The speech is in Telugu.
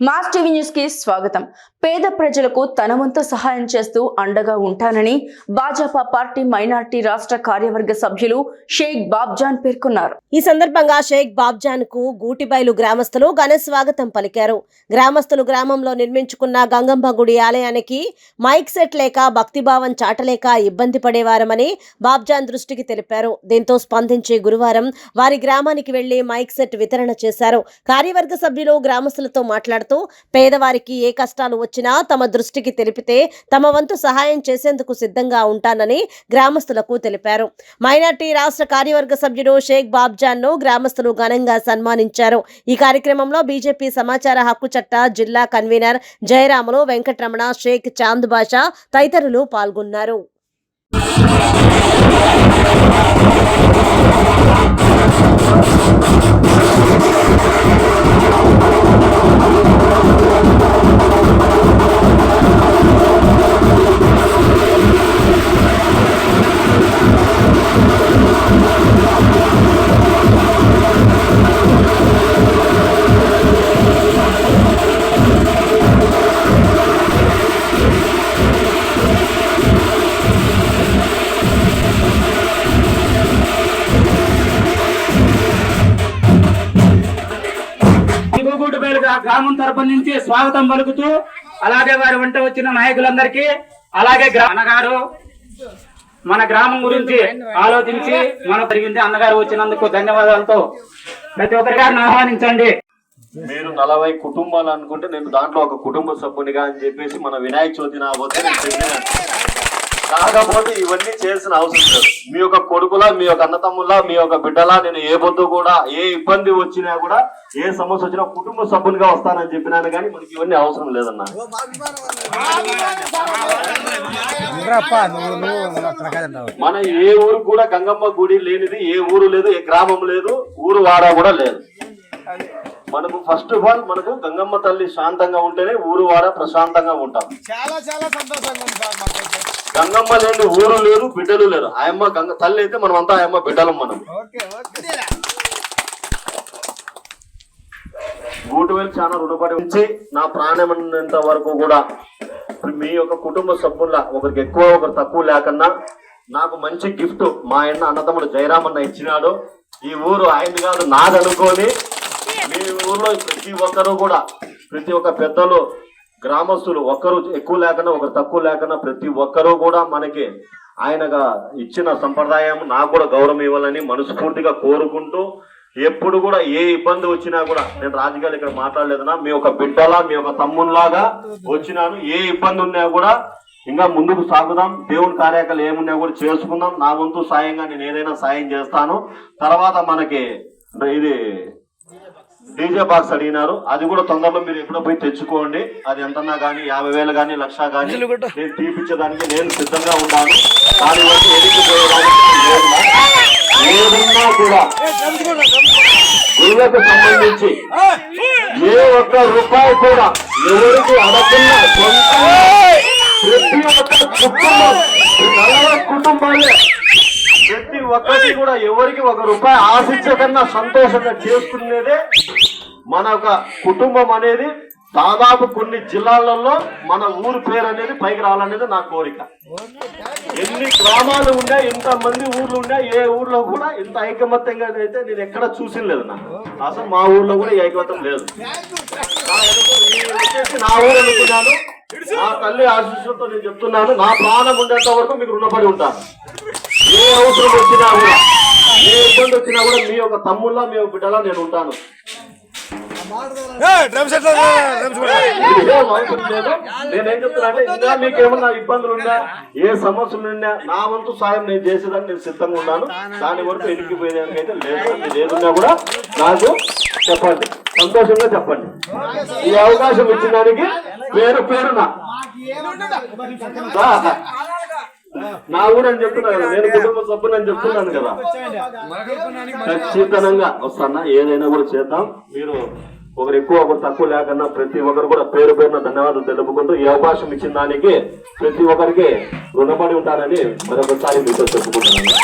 మాస్ టీవీ న్యూస్కి స్వాగతం. పేద ప్రజలకు తన వంతు సహాయం చేస్తూ అండగా ఉంటానని భాజపా పార్టీ మైనార్టీ రాష్ట్ర కార్యవర్గ సభ్యులు షేక్ బాబ్జాన్ పేర్కొన్నారు. ఈ సందర్భంగా షేక్ బాబ్జాన్కు గూటిబైలు గ్రామస్తులు ఘన స్వాగతం పలికారు. గ్రామస్తులు గ్రామంలో నిర్మించుకున్న గంగమ్మ గుడి ఆలయానికి మైక్ సెట్ లేక భక్తిభావం చాటలేక ఇబ్బంది పడేవారమని బాబ్జాన్ దృష్టికి తెలిపారు. దీంతో స్పందించి గురువారం వారి గ్రామానికి వెళ్ళి మైక్ సెట్ వితరణ చేశారు. కార్యవర్గ సభ్యులు గ్రామస్తులతో మాట్లాడుతూ పేదవారికి ఏ కష్టాలు వచ్చినా తమ దృష్టికి తెలిపితే తమ వంతు సహాయం చేసేందుకు సిద్ధంగా ఉంటానని గ్రామస్తులకు తెలిపారు. మైనార్టీ రాష్ట్ర కార్యవర్గ సభ్యుడు షేక్ బాబ్జాన్ను గ్రామస్తులు ఘనంగా సన్మానించారు. ఈ కార్యక్రమంలో బీజేపీ సమాచార హక్కు చట్ట జిల్లా కన్వీనర్ జయరాములు వెంకటరమణ షేక్ చాంద్ బాషా తదితరులు పాల్గొన్నారు. ఆ గ్రామం తరపు నుంచి స్వాగతం పలుకుతూ అలాగే వారి వెంట వచ్చిన నాయకులందరికీ అలాగే అన్నగారు మన గ్రామం గురించి ఆలోచించి మన జరిగింది. అన్నగారు వచ్చినందుకు ధన్యవాదాలతో ప్రతి ఒక్కరి గారిని ఆహ్వానించండి. మీరు నలభై కుటుంబాలు అనుకుంటే నేను దాంట్లో ఒక కుటుంబ సభ్యునిగా అని చెప్పేసి మన వినాయక చవితి నా కాకపోతే ఇవన్నీ చేసిన అవసరం లేదు. మీ యొక్క కొడుకులా మీ యొక్క అన్నతమ్ములా మీ యొక్క బిడ్డలా నేను ఏ పొద్దు కూడా ఏ ఇబ్బంది వచ్చినా కూడా ఏ సమస్య వచ్చినా కుటుంబ సభ్యునిగా వస్తానని చెప్పినాను కానీ మనకి ఇవన్నీ అవసరం లేదన్నా. మన ఏ ఊరు కూడా గంగమ్మ గుడి లేనిది ఏ ఊరు లేదు ఏ గ్రామం లేదు ఊరు వాడ కూడా లేదు. మనకు ఫస్ట్ ఆఫ్ ఆల్ మనకు గంగమ్మ తల్లి శాంతంగా ఉంటేనే ఊరు వాడ ప్రశాంతంగా ఉంటాం. చాలా చాలా సంతోషంగా ఉంది సార్ మాకైతే గంగమ్మ లేని ఊరు లేరు బిడ్డలు లేరు. ఆయమ్మ గంగ తల్లి అయితే మనం అంతా ఆయమ్మ బిడ్డలం మనం. గూటువేలు చాలా రుణపడి ఉంచి నా ప్రాణం ఉన్నంత వరకు కూడా మీ యొక్క కుటుంబ సభ్యుల ఒకరికి ఎక్కువ ఒకరు తక్కువ లేకన్నా నాకు మంచి గిఫ్ట్ మా అన్న అన్నతమ్ముడు జయరామన్న ఇచ్చినాడు. ఈ ఊరు ఆయన కాదు నాదనుకొని మీ ఊర్లో ప్రతి ఒక్కరు కూడా ప్రతి ఒక్క పెద్దలు గ్రామస్తులు ఒక్కరు ఎక్కువ లేకుండా ఒకరు తక్కువ లేకుండా ప్రతి ఒక్కరూ కూడా మనకి ఆయనగా ఇచ్చిన సంప్రదాయం నాకు కూడా గౌరవం ఇవ్వాలని మనస్ఫూర్తిగా కోరుకుంటూ ఎప్పుడు కూడా ఏ ఇబ్బంది వచ్చినా కూడా నేను రాజకీయాలు ఇక్కడ మాట్లాడలేదన్నా మీ ఒక బిడ్డలా మీ ఒక తమ్మునిలాగా వచ్చినాను. ఏ ఇబ్బంది ఉన్నా కూడా ఇంకా ముందుకు సాగుదాం. దేవుని కార్యక్రమాలు ఏమున్నా కూడా చేసుకుందాం. నా వంతు సాయంగా నేను ఏదైనా సాయం చేస్తాను. తర్వాత మనకి ఇది డీజే బాక్స్ అడిగినారు. అది కూడా తొందరలో మీరు ఎప్పుడో పోయి తెచ్చుకోండి. అది ఎంతన్నా కానీ యాభై వేలు కానీ లక్ష కానీ నేను తీపిచ్చడానికి నేను సిద్ధంగా ఉన్నాను దాని వరకు ఎదిగిపోయేదానికి. ఏదున్నా కూడా గుళ్ళకు సంబంధించి ఏ ఒక్క రూపాయి కూడా ఎవరికి అడగకుండా ప్రతి ఒక్క కుటుంబం ఈ నలభై కుటుంబాలే ప్రతి ఒక్కటి కూడా ఎవరికి ఒక రూపాయి ఆశించకన్నా సంతోషంగా చేసుకునేదే మన ఒక కుటుంబం అనేది దాదాపు కొన్ని జిల్లాలలో మన ఊరు పేరు అనేది పైకి రావాలనేది నా కోరిక. ఎన్ని గ్రామాలు ఉండే ఎంత మంది ఊర్లు ఉండే ఏ ఊర్లో కూడా ఇంత ఐకమత్యంగా అయితే నేను ఎక్కడ చూసి లేదు నా. అసలు మా ఊర్లో కూడా ఈ ఐకమత్యం లేదు. నా వచ్చేసి నా ఊరు అనుకున్నాను. నా తల్లి ఆశీస్సులతో నేను చెప్తున్నాను నా ప్రాణం ఉండేంత వరకు మీకు రుణపడి ఉంటాను. ఏ అవసరం వచ్చినా కూడా ఏ ఇబ్బంది వచ్చినా కూడా మీ యొక్క తమ్ముళ్ళ మీ యొక్క బిడ్డలా నేను ఉంటాను. నేనేం చెప్తున్నా అంటే ఇంకా మీకు ఏమన్నా ఇబ్బందులు ఉన్నా ఏ సమస్యలు ఉన్నా నా వంతు సాయం నేను చేసేదాన్ని నేను సిద్ధంగా ఉన్నాను దాని వరకు ఎనికిపోయేదానికి అయితే లేదు మీరు ఏదున్నా కూడా నాకు చెప్పండి సంతోషంగా చెప్పండి ఈ అవకాశం ఇచ్చిన దానికి పేరు పేరున. నా ఊరు అని చెప్తున్నాను కదా, నేను కుటుంబ సభ్యుని అని చెప్తున్నాను కదా ఖచ్చితంగా వస్తానా ఏదైనా కూడా చేద్దాం మీరు ఒకరు ఎక్కువ ఒకరు తక్కువ లేకుండా ప్రతి ఒక్కరు కూడా పేరు పేరున ధన్యవాదాలు తెలుపుకుంటూ ఈ అవకాశం ఇచ్చిన దానికి ప్రతి ఒక్కరికి రుణపడి ఉంటానని మరొకసారి మీతో చెప్పుకుంటున్నాను.